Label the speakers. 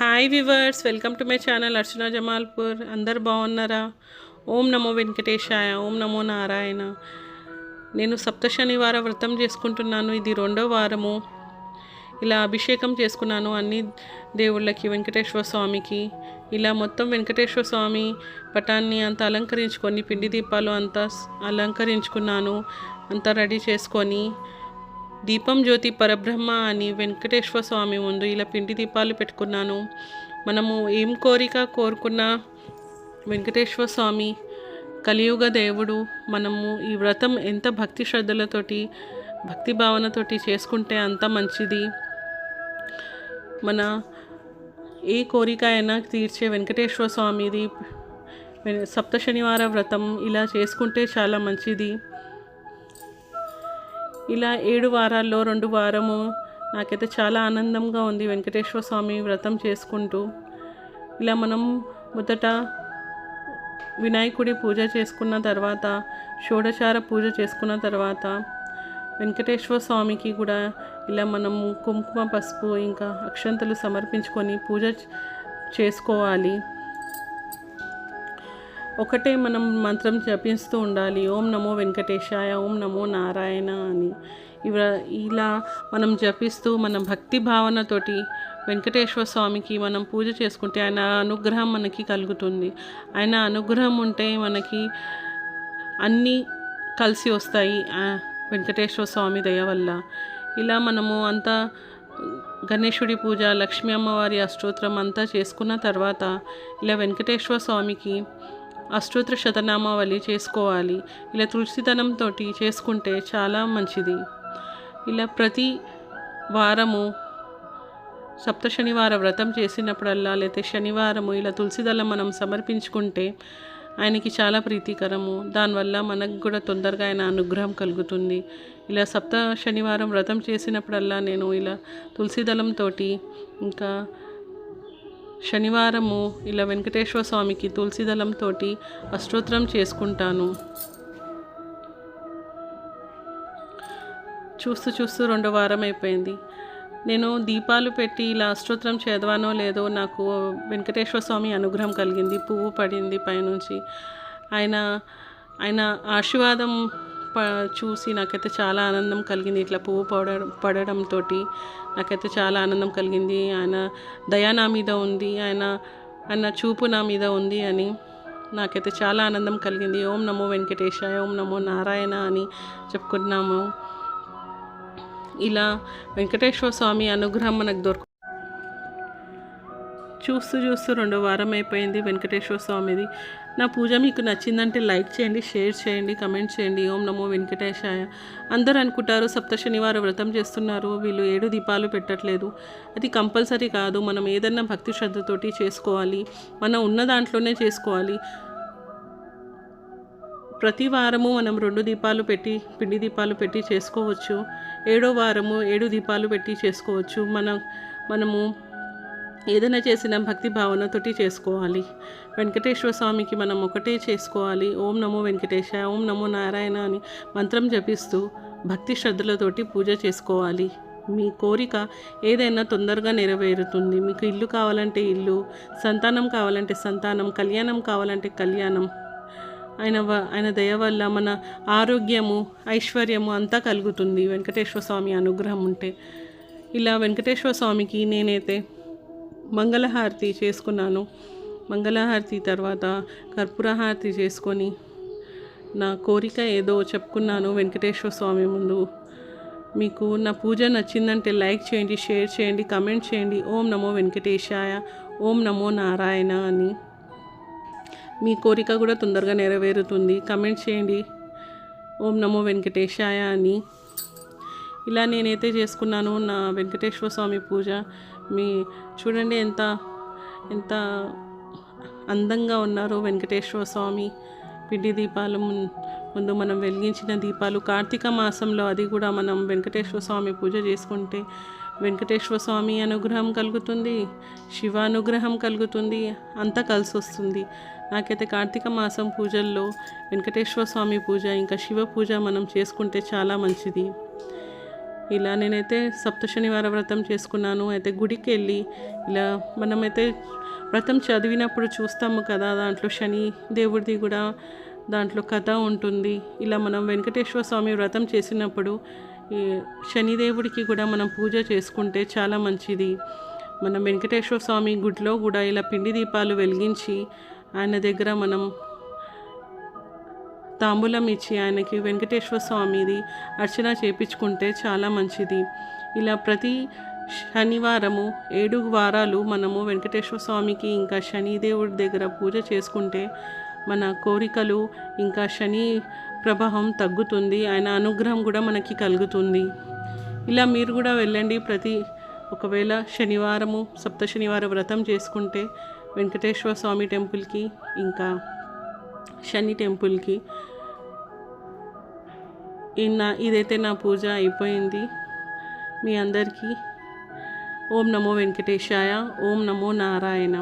Speaker 1: Hi viewers welcome to my channel Archana Jamalpur అందరు బాగున్నారా ఓం నమో వెంకటేశాయ ఓం నమో నారాయణ నేను సప్త శనివార వ్రతం చేసుకుంటున్నాను. ఇది రెండో వారము. ఇలా అభిషేకం చేసుకున్నాను అన్ని దేవుళ్ళకి వెంకటేశ్వర స్వామికి. ఇలా మొత్తం వెంకటేశ్వర స్వామి పటాన్ని అంత అలంకరించుకొని పిండి దీపాలు అంతా అలంకరించుకున్నాను. అంతా రెడీ చేసుకొని దీపం జ్యోతి పరబ్రహ్మ అని వెంకటేశ్వర స్వామి ముందు ఇలా పిండి దీపాలు పెట్టుకున్నాను. మనము ఏం కోరిక కోరుకున్నా వెంకటేశ్వర స్వామి కలియుగ దేవుడు మనము ఈ వ్రతం ఎంత భక్తి శ్రద్ధలతోటి భక్తి భావనతోటి చేసుకుంటే అంత మంచిది. మన ఏ కోరిక అయినా తీర్చే వెంకటేశ్వర స్వామిది. సప్త శనివార వ్రతం ఇలా చేసుకుంటే చాలా మంచిది. ఇలా ఏడు వారాల్లో రెండు వారము నాకైతే చాలా ఆనందంగా ఉంది. వెంకటేశ్వర స్వామి వ్రతం చేసుకుంటూ ఇలా మనం మొదట వినాయకుడి పూజ చేసుకున్న తర్వాత షోడచార పూజ చేసుకున్న తర్వాత వెంకటేశ్వర స్వామికి కూడా ఇలా మనము కుంకుమ పసుపు ఇంకా అక్షంతలు సమర్పించుకొని పూజ చేసుకోవాలి. ఒకటే మనం మంత్రం జపిస్తూ ఉండాలి. ఓం నమో వెంకటేశాయ ఓం నమో నారాయణ అని. ఇవ ఇలా మనం జపిస్తూ మన భక్తి భావనతోటి వెంకటేశ్వర స్వామికి మనం పూజ చేసుకుంటే ఆయన అనుగ్రహం మనకి కలుగుతుంది. ఆయన అనుగ్రహం ఉంటే మనకి అన్నీ కలిసి వస్తాయి వెంకటేశ్వర స్వామి దయ వల్ల. ఇలా మనము అంతా గణేశుడి పూజ లక్ష్మీ అమ్మవారి అష్టోత్తరం అంతా చేసుకున్న తర్వాత ఇలా వెంకటేశ్వర స్వామికి అష్టోత్తర శతనామావళి చేసుకోవాలి. ఇలా తులసిదనంతో చేసుకుంటే చాలా మంచిది. ఇలా ప్రతి వారము సప్త శనివార వ్రతం చేసినప్పుడల్లా లేకపోతే శనివారము ఇలా తులసిదళం మనం సమర్పించుకుంటే ఆయనకి చాలా ప్రీతికరము. దానివల్ల మనకు కూడా తొందరగా ఆయన అనుగ్రహం కలుగుతుంది. ఇలా సప్త శనివారం వ్రతం చేసినప్పుడల్లా నేను ఇలా తులసిదళంతో ఇంకా శనివారము ఇలా వెంకటేశ్వర స్వామికి తులసిదళంతో అష్టోత్తరం చేసుకుంటాను. చూస్తూ చూస్తూ రెండో వారం అయిపోయింది. నేను దీపాలు పెట్టి ఇలా అష్టోత్తరం చదవానో లేదో నాకు వెంకటేశ్వర స్వామి అనుగ్రహం కలిగింది. పువ్వు పడింది పైనుంచి. ఆయన ఆయన ఆశీర్వాదం ప చూసి నాకైతే చాలా ఆనందం కలిగింది. ఇట్లా పువ్వు పడడం పడడంతో నాకైతే చాలా ఆనందం కలిగింది. ఆయన దయా నా మీద ఉంది ఆయన ఆయన చూపు నా మీద ఉంది అని నాకైతే చాలా ఆనందం కలిగింది. ఓం నమో వెంకటేశాయ ఓం నమో నారాయణ అని చెప్పుకుంటున్నాము. ఇలా వెంకటేశ్వర స్వామి అనుగ్రహం మనకు దొరుకు చూస్తూ చూస్తూ రెండో వారం అయిపోయింది వెంకటేశ్వర స్వామిది. నా పూజ మీకు నచ్చిందంటే లైక్ చేయండి షేర్ చేయండి కమెంట్ చేయండి. ఓం నమో వెంకటేశాయ. అందరూ అనుకుంటారు సప్త శనివారం వ్రతం చేస్తున్నారు వీళ్ళు ఏడు దీపాలు పెట్టట్లేదు. అది కంపల్సరీ కాదు మనం ఏదన్నా భక్తి శ్రద్ధతోటి చేసుకోవాలి. మనం ఉన్న దాంట్లోనే చేసుకోవాలి. ప్రతి వారము మనం రెండు దీపాలు పెట్టి పిండి దీపాలు పెట్టి చేసుకోవచ్చు. ఏడో వారము ఏడు దీపాలు పెట్టి చేసుకోవచ్చు. మన మనము ఏదైనా చేసిన భక్తి భావనతోటి చేసుకోవాలి. వెంకటేశ్వర స్వామికి మనం ఒకటే చేసుకోవాలి. ఓం నమో వెంకటేశ ఓం నమో నారాయణ అని మంత్రం జపిస్తూ భక్తి శ్రద్ధలతోటి పూజ చేసుకోవాలి. మీ కోరిక ఏదైనా తొందరగా నెరవేరుతుంది. మీకు ఇల్లు కావాలంటే ఇల్లు సంతానం కావాలంటే సంతానం కళ్యాణం కావాలంటే కళ్యాణం. ఆయన వ- ఆయన దయ వల్ల మన ఆరోగ్యము ఐశ్వర్యము అంతా కలుగుతుంది. వెంకటేశ్వర స్వామి అనుగ్రహం ఉంటే. ఇలా వెంకటేశ్వర స్వామికి నేనైతే మంగళహారతి చేసుకున్నాను. మంగళహారతి తర్వాత కర్పూరహారతి చేసుకొని నా కోరిక ఏదో చెప్పుకున్నాను వెంకటేశ్వర స్వామి ముందు. మీకు నా పూజ నచ్చిందంటే లైక్ చేయండి షేర్ చేయండి కమెంట్ చేయండి. ఓం నమో వెంకటేశాయ ఓం నమో నారాయణ అని. మీ కోరిక కూడా తొందరగా నెరవేరుతుంది. కమెంట్ చేయండి ఓం నమో వెంకటేశాయ అని. ఇలా నేనైతే చేసుకున్నాను నా వెంకటేశ్వర స్వామి పూజ. మీ చూడండి ఎంత ఎంత అందంగా ఉన్నారు వెంకటేశ్వర స్వామి. పిండి దీపాలు ముందు మనం వెలిగించిన దీపాలు. కార్తీక మాసంలో అది కూడా మనం వెంకటేశ్వర స్వామి పూజ చేసుకుంటే వెంకటేశ్వర స్వామి అనుగ్రహం కలుగుతుంది శివ అనుగ్రహం కలుగుతుంది అంతా కలిసి వస్తుంది. నాకైతే కార్తీక మాసం పూజల్లో వెంకటేశ్వర స్వామి పూజ ఇంకా శివ పూజ మనం చేసుకుంటే చాలా మంచిది. ఇలా నేనైతే సప్త శనివార వ్రతం చేసుకున్నాను. అయితే గుడికి వెళ్ళి ఇలా మనమైతే వ్రతం చదివినప్పుడు చూస్తాము కదా దాంట్లో శని దేవుడిది కూడా దాంట్లో కథ ఉంటుంది. ఇలా మనం వెంకటేశ్వర స్వామి వ్రతం చేసినప్పుడు ఈ శనిదేవుడికి కూడా మనం పూజ చేసుకుంటే చాలా మంచిది. మనం వెంకటేశ్వర స్వామి గుడిలో కూడా ఇలా పిండి దీపాలు వెలిగించి ఆయన దగ్గర మనం తాంబూలం ఇచ్చి ఆయనకి వెంకటేశ్వర స్వామిది అర్చన చేపించుకుంటే చాలా మంచిది. ఇలా ప్రతి శనివారము ఏడు వారాలు మనము వెంకటేశ్వర స్వామికి ఇంకా శనిదేవుడి దగ్గర పూజ చేసుకుంటే మన కోరికలు ఇంకా శని ప్రభావం తగ్గుతుంది ఆయన అనుగ్రహం కూడా మనకి కలుగుతుంది. ఇలా మీరు కూడా వెళ్ళండి ప్రతి ఒకవేళ శనివారము సప్త శనివార వ్రతం చేసుకుంటే వెంకటేశ్వర స్వామి టెంపుల్కి ఇంకా శని టెంపుల్కి. ఈ నా ఇదైతే నా పూజ అయిపోయింది. మీ అందరికీ ఓం నమో వెంకటేశాయ ఓం నమో నారాయణ.